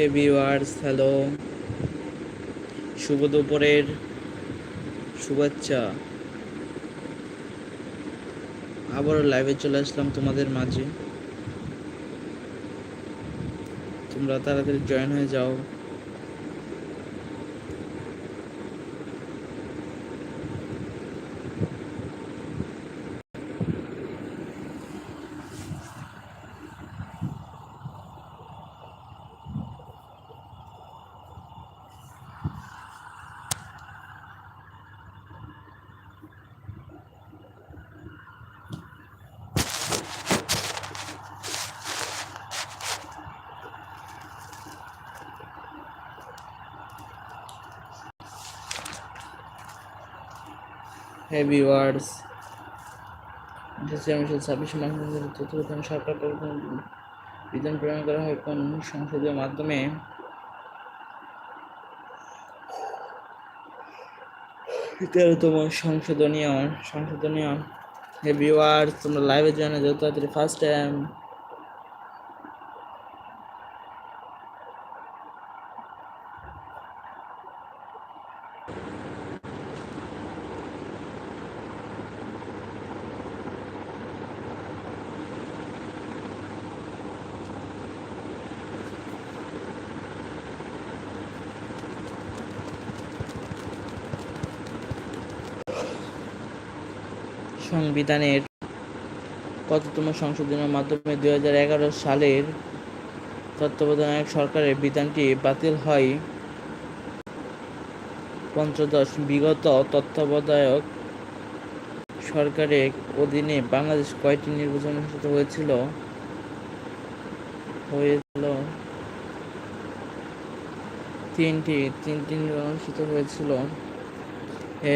হে viewers hello শুভ দুপুরের শুভেচ্ছা। আবারও লাইভে চলে আসলাম তোমাদের মাঝে। তোমরা তাড়াতাড়ি জয়েন হয়ে যাও। হে ভিউয়ার্স ছাব্বিশে মাস তথ্য সরকার বিধান প্রেরণ করা হয় কোন সংসদীয় মাধ্যমে? তেরোতম সংশোধনীয় সংশোধনীয় হে ভিউয়ার্স তোমরা লাইভে জয়েন যত তাড়াতাড়ি ফার্স্ট টাইম সংবিধানের কততম সংশোধনের মাধ্যমে দুই হাজার এগারো সালের তত্ত্বাবধায়ক সরকারের বিধানটি বাতিল হয়। পঞ্চদশ বিগত তত্ত্বাবধায়ক সরকারের অধীনে বাংলাদেশ কয়টি নির্বাচন অনুষ্ঠিত হয়েছিল? হয়েছিল তিনটি তিনটি নির্বাচন অনুষ্ঠিত হয়েছিল। হে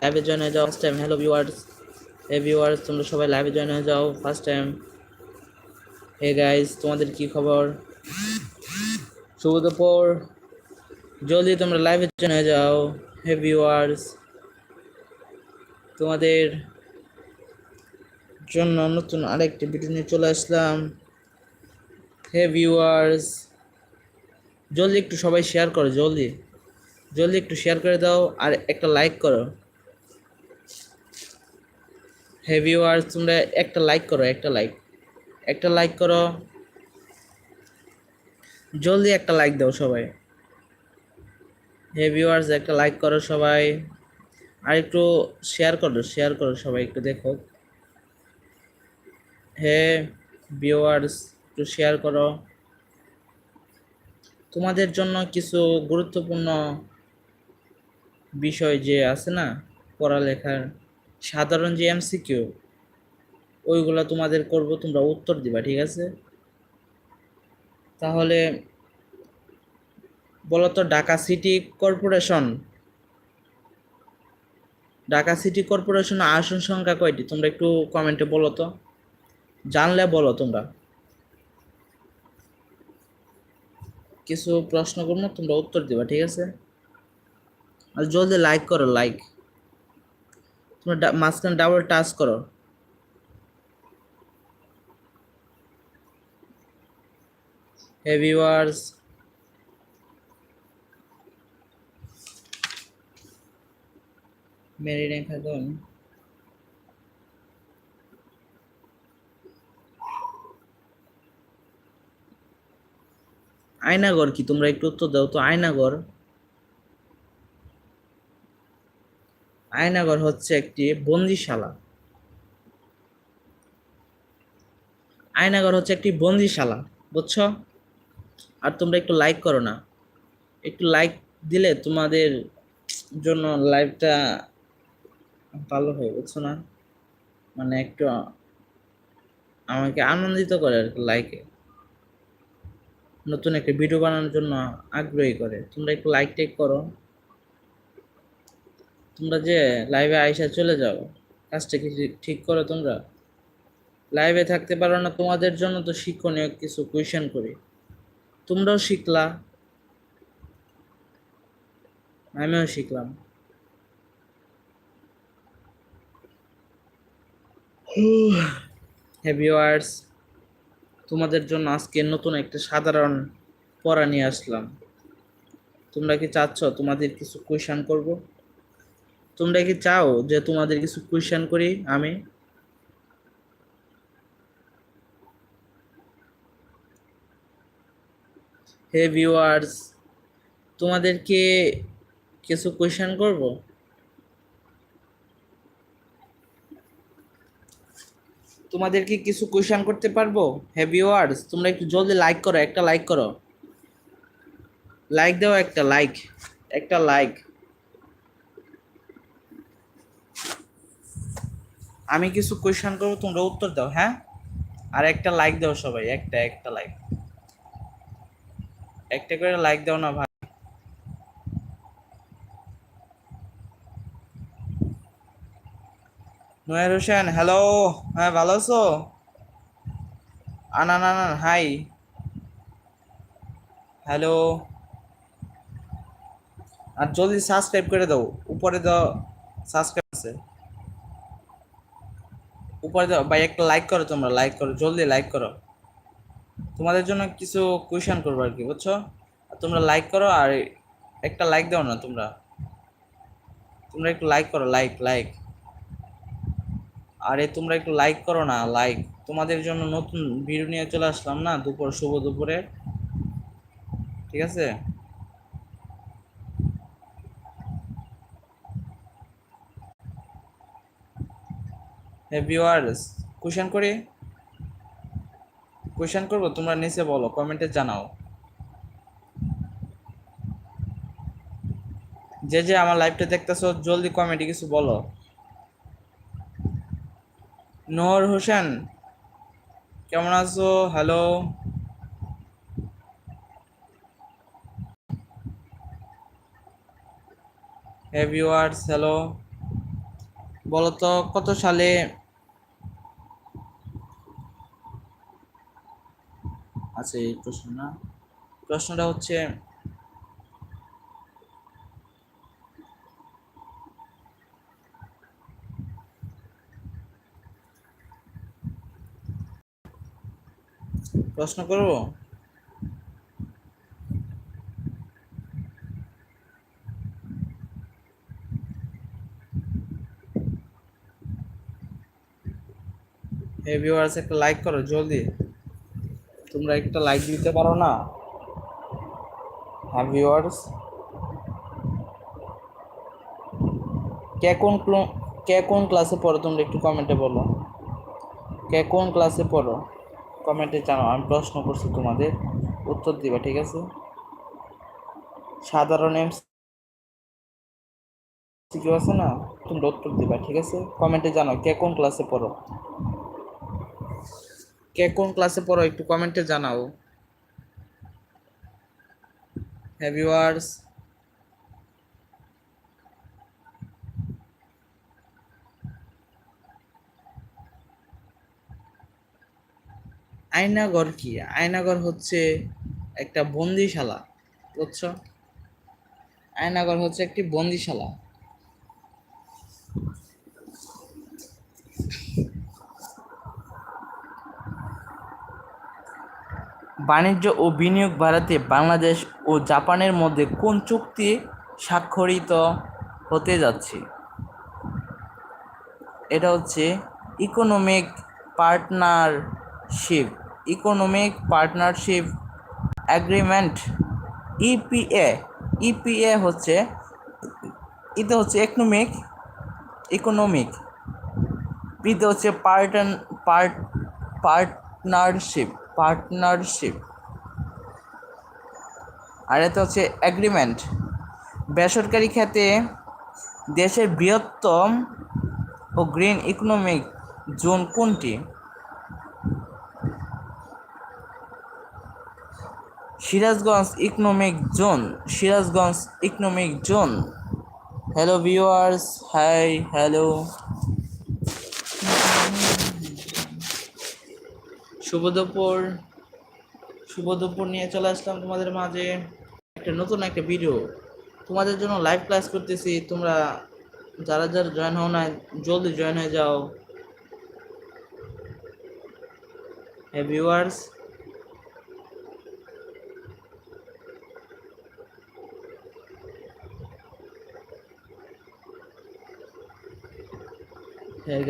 লাইভে জয়েন হয়ে যাও first time hello viewers hey viewers তোমরা সবাই লাইভে জয়েন হয়ে যাও ফার্স্ট টাইম হে গাইস তোমাদের কি খবর? শুভ দুপুর। জলদি তোমরা লাইভে জয়েন হয়ে যাও হে ভিউয়ার্স তোমাদের জন্য নতুন আরেকটি ভিডিও নিয়ে চলে আসলাম। হে ভিউয়ার্স জলদি একটু সবাই শেয়ার করো, জলদি। জলদি একটু শেয়ার করে দাও আর একটা লাইক করো। হে ভিউয়ার্স তোমরা একটা লাইক করো, একটা লাইক একটা লাইক করো। জলদি একটা লাইক দাও সবাই। হে ভিউয়ার্স একটা লাইক করো সবাই। আর একটু শেয়ার করো শেয়ার করো সবাই, একটু দেখো। হে ভিউয়ার্স একটু শেয়ার করো। তোমাদের জন্য কিছু গুরুত্বপূর্ণ বিষয় যে আছে না, পড়ালেখার সাধারণ যে এমসিকিউ ওইগুলো তোমাদের করব, তোমরা উত্তর দিবা, ঠিক আছে? তাহলে বলো তো Dhaka city corporation, Dhaka city corporation আসন সংখ্যা কয়টি? তোমরা একটু কমেন্টে বলো তো। জানলে বলো তোমরা। কিছু প্রশ্ন করব তোমরা উত্তর দিবা, ঠিক আছে? আর জলদি লাইক করো লাইক তোমরা মাঝখানে ডাবল টাচ করো। হে ভিউয়ার্স মেরিনে খাদন আয়নাগর কি? তোমরা একটু উত্তর দাও তো আয়নাগর আয়নাগর হচ্ছে একটি বন্দিশালা। আয়নাগর হচ্ছে একটি বন্দিশালা, বুঝছ? আর তোমরা একটু লাইক করো না। একটু লাইক দিলে তোমাদের জন্য লাইভটা ভালো হয়, বুঝছ না? মানে একটু আমাকে আনন্দিত করে আর কি লাইকে নতুন একটা ভিডিও বানানোর জন্য আগ্রহী করে। তোমরা একটু লাইক টেক করো। তোমরা যে লাইভে আইসা চলে যাও, কাজটা কি ঠিক- করো তোমরা? লাইভে থাকতে পারো না, তোমাদের জন্য তো শিক্ষণীয় কিছু কোয়েশ্চেন করি। তোমরাও শিখলা। আমিও শিখলাম। হ্যাভিওয়ার্স তোমাদের জন্য আজকে নতুন একটা সাধারণ পড়া নিয়ে আসলাম। তোমরা কি চাচ্ছ তোমাদের কিছু কোয়েশন করব? তোমরা কি চাও যে তোমাদের কিছু কোয়েশন করি আমি? হে ভিউয়ার্স তোমাদেরকে কিছু কোয়েশন করব? তোমাদেরকে কিছু কোয়েশন করতে পারব? হে ভিউয়ার্স তোমরা একটু জলদি লাইক করো, একটা লাইক করো। লাইক দাও একটা লাইক একটা লাইক আমি কিছু কোয়েশন করব, তোমরা উত্তর দাও হ্যাঁ? আর একটা লাইক দাও সবাই, একটা একটা লাইক একটা করে লাইক দাও না ভাই। নোয়ের হোসেন হ্যালো হ্যাঁ ভালো আছো? আনান আনান হাই হ্যালো আর জলদি সাবস্ক্রাইব করে দাও, উপরে দাও সাবস্ক্রাইব আছে। উপরে ভাই, একটা লাইক করো তোমরা লাইক করো, জলদি লাইক করো। তোমাদের জন্য কিছু কোয়েশন করব আর কি, বুঝছ? তোমরা লাইক করো আর একটা লাইক দাও না তোমরা। তোমরা একটু লাইক করো লাইক লাইক আরে, তোমরা একটু লাইক করো না লাইক তোমাদের জন্য নতুন ভিডিও নিয়ে চলে আসলাম না দুপুর, শুভ দুপুরে। ঠিক আছে? ভিউয়ার্স কোয়েশন করি? কোয়েশন করব, তোমরা নিচে বলো কমেন্টে জানাও। যে যে আমার লাইভটা দেখতেছো, জলদি কমেন্টে কিছু বলো। নূর হোসেন কেমন আছো? হ্যালো হ্যাঁ ভিউয়ার্স হ্যালো বলো তো, কত সালে আচ্ছা এই প্রশ্ন না প্রশ্নটা হচ্ছে প্রশ্ন করব? ভিউয়ার্স একটা লাইক করো জলদি। তোমরা একটা লাইক দিতে পারো না? হ্যাঁ ভিউয়ার্স কে কোন কে কোন ক্লাসে পড়ো তোমরা একটু কমেন্টে বলো। কে কোন ক্লাসে পড়ো? কমেন্টে জানাও, আমি প্রশ্ন করছি তোমাদের। উত্তর দিবা, ঠিক আছে? সাধারণ এম সিকিউ আছে না? তোমরা উত্তর দিবা, ঠিক আছে? কমেন্টে জানাও, কে কোন ক্লাসে পড়ো? কে কোন ক্লাসে পড়ো একটু কমেন্টে জানাও। হ্যাঁ ভিউয়ার্স আয়নাগর কি? আয়নাগর হচ্ছে একটা বন্দিশালা, বুঝছ? আয়নাগর হচ্ছে একটি বন্দিশালা। বাণিজ্য ও বিনিয়োগ বাড়াতে বাংলাদেশ ও জাপানের মধ্যে কোন চুক্তি স্বাক্ষরিত হতে যাচ্ছে? এটা হচ্ছে economic partnership economic partnership agreement EPA EPA হচ্ছে, এটা হচ্ছে ইকোনমিক ইকোনমিক পিতে হচ্ছে পার্টন পার্ট পার্টনারশিপ পার্টনারশিপ। আর এটা হচ্ছে অ্যাগ্রিমেন্ট বেসরকারি খাতে দেশের বৃহত্তম ও গ্রিন ইকোনমিক জোন কোনটি? Sirajganj economic zone Sirajganj economic zone hello viewers hi hello শুভ দুপুর শুভ দুপুর নিয়ে চলে আসলাম তোমাদের মাঝে। একটা নতুন একটা ভিডিও তোমাদের জন্য লাইভ ক্লাস করতেছি। তোমরা যারা যারা জয়েন হও না জলদি জয়েন হয়ে যাও। হ্যাঁ ভিউয়ার্স Hey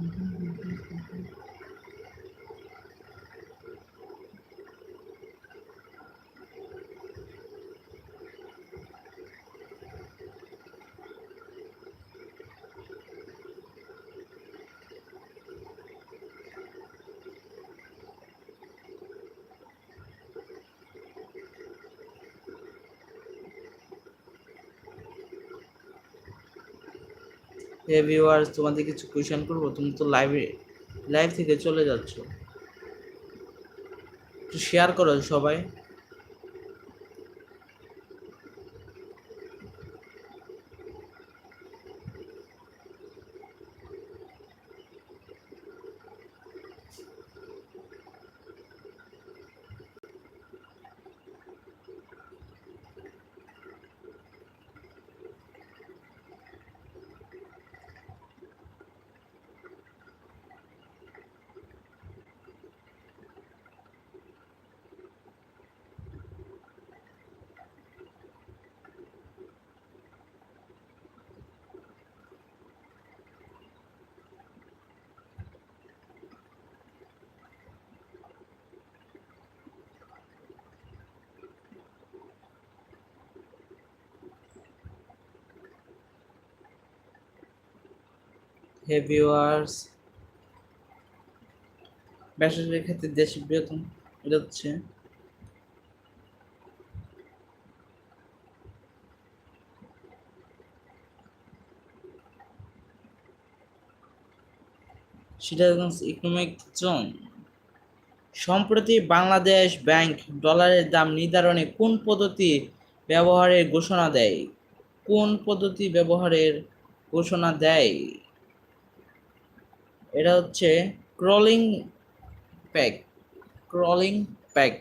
Mm-hmm. ভিউয়ার্স, তোমাদের কিছু কোয়েশ্চেন করব? তুমি তো লাইভে লাইভ থেকে চলে যাচ্ছ। একটু শেয়ার করো সবাই। হে ভিউয়ার্স ক্ষেত্রে দেশের বৃহত্তম এটা হচ্ছে সিরাজগঞ্জ ইকোনমিক জোন। সম্প্রতি বাংলাদেশ ব্যাংক ডলারের দাম নির্ধারণে কোন পদ্ধতি ব্যবহারের ঘোষণা দেয়? কোন পদ্ধতি ব্যবহারের ঘোষণা দেয়? এটা হচ্ছে crawling peg crawling peg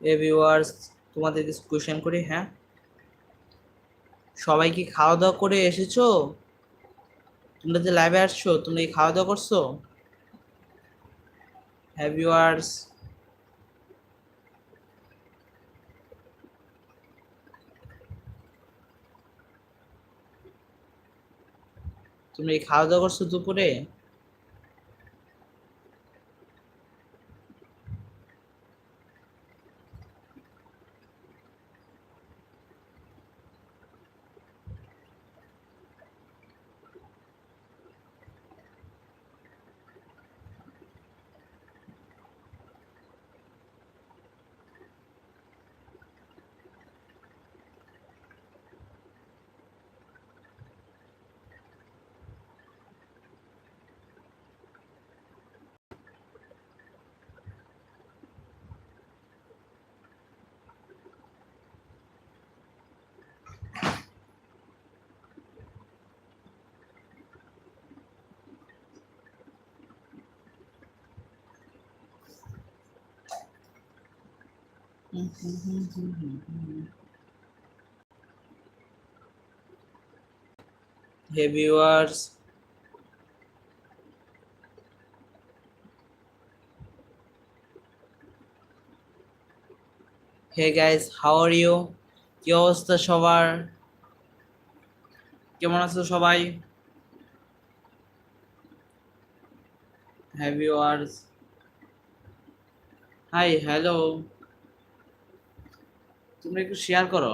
hey viewers তোমাদের কিছু কোয়েশ্চেন করি হ্যাঁ? সবাই কি খাওয়া দাওয়া করে এসেছ? তোমরা যে লাইভে আসছো, তোমরা কি খাওয়া দাওয়া করছ? হ্যাঁ ভিউয়ার্স তুমি কি খাওয়া দাওয়া করছ দুপুরে? Hey viewers, hey guys, how are you? কি অবস্থা সবার? কেমন আছো সবাই? হ্যাঁ ভিউয়ার্স হাই হ্যালো তোমরা একটু শেয়ার করো।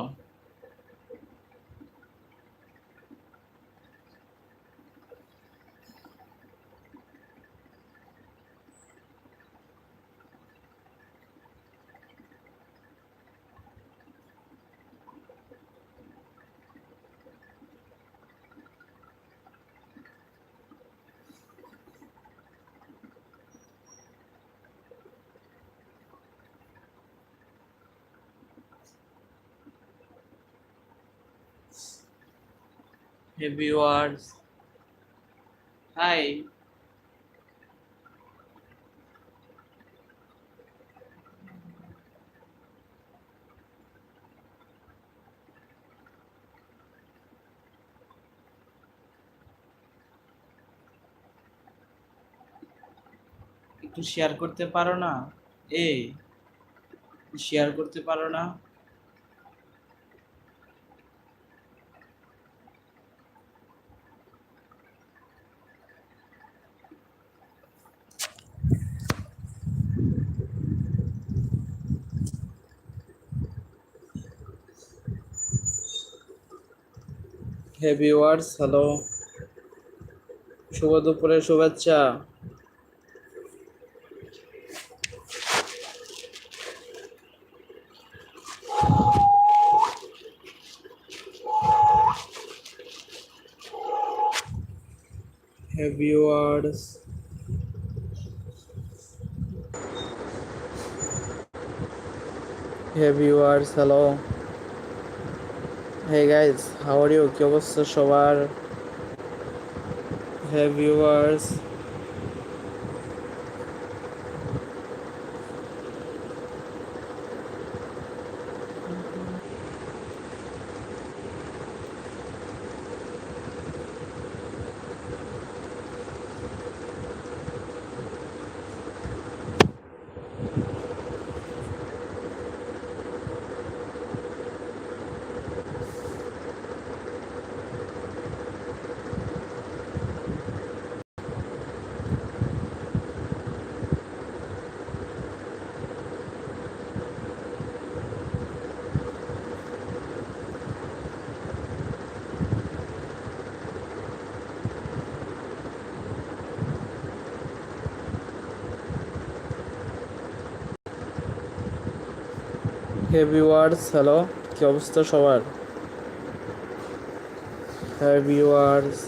Hey viewers. Hi. একটু শেয়ার করতে পারো না এই শেয়ার করতে পারো না হে ভিউয়ার্স হ্যালো। শুভ দুপুরের শুভেচ্ছা। Hey viewers. Hey viewers hello. Hey guys how are you কি অবস্থা সবার? Hey viewers hey viewers hello কি অবস্থা সবার? হে ভিউয়ার্স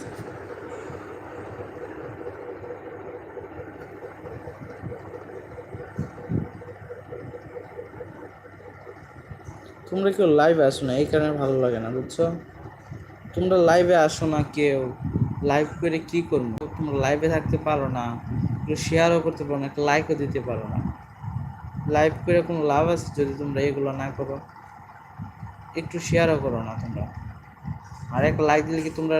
তোমরা কেউ লাইভে আসো না, এই কারণে ভালো লাগে না, বুঝছ? তোমরা লাইভে আসো না কেউ। লাইভ করে কি করব? তোমরা লাইভে থাকতে পারো না শেয়ারও করতে পারো না, একটা লাইকও দিতে পারো না। লাইভ করে কোনো লাভ আছে যদি তোমরা এগুলো না করো? একটু শেয়ারও করো না তোমরা। আর একটা লাইক দিলে কি তোমরা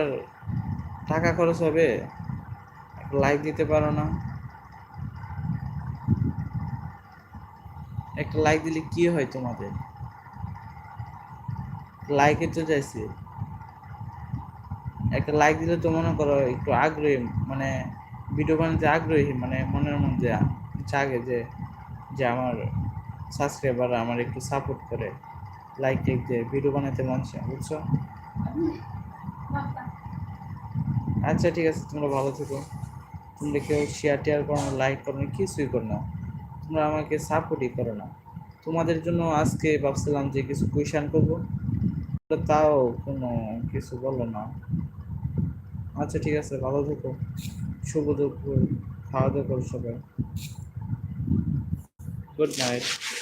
টাকা খরচ হবে? লাইক দিতে পারো না। একটা লাইক দিলে কি হয় তোমাদের? লাইকে তো চাইছি একটা লাইক দিলে তো মনে করো একটু আগ্রহী মানে ভিডিও বানাতে আগ্রহী মানে মনের মধ্যে জাগে যে যে আমার সাবস্ক্রাইবার আমার একটু সাপোর্ট করে লাইক টেক দিয়ে ভিডিও বানাতে মন চায়, বুঝছ? আচ্ছা ঠিক আছে, তোমরা ভালো থেকো। তোমরা কেউ শেয়ার টেয়ার করো না লাইক করো না, কিছুই করো না। তোমরা আমাকে সাপোর্টই করো না। তোমাদের জন্য আজকে ভাবছিলাম যে কিছু কুইশন করব তাও কোনো কিছু বলো না। আচ্ছা ঠিক আছে, ভালো থেকো। শুভ দুপুর, খাওয়া দাওয়া করো সবাই। Good night.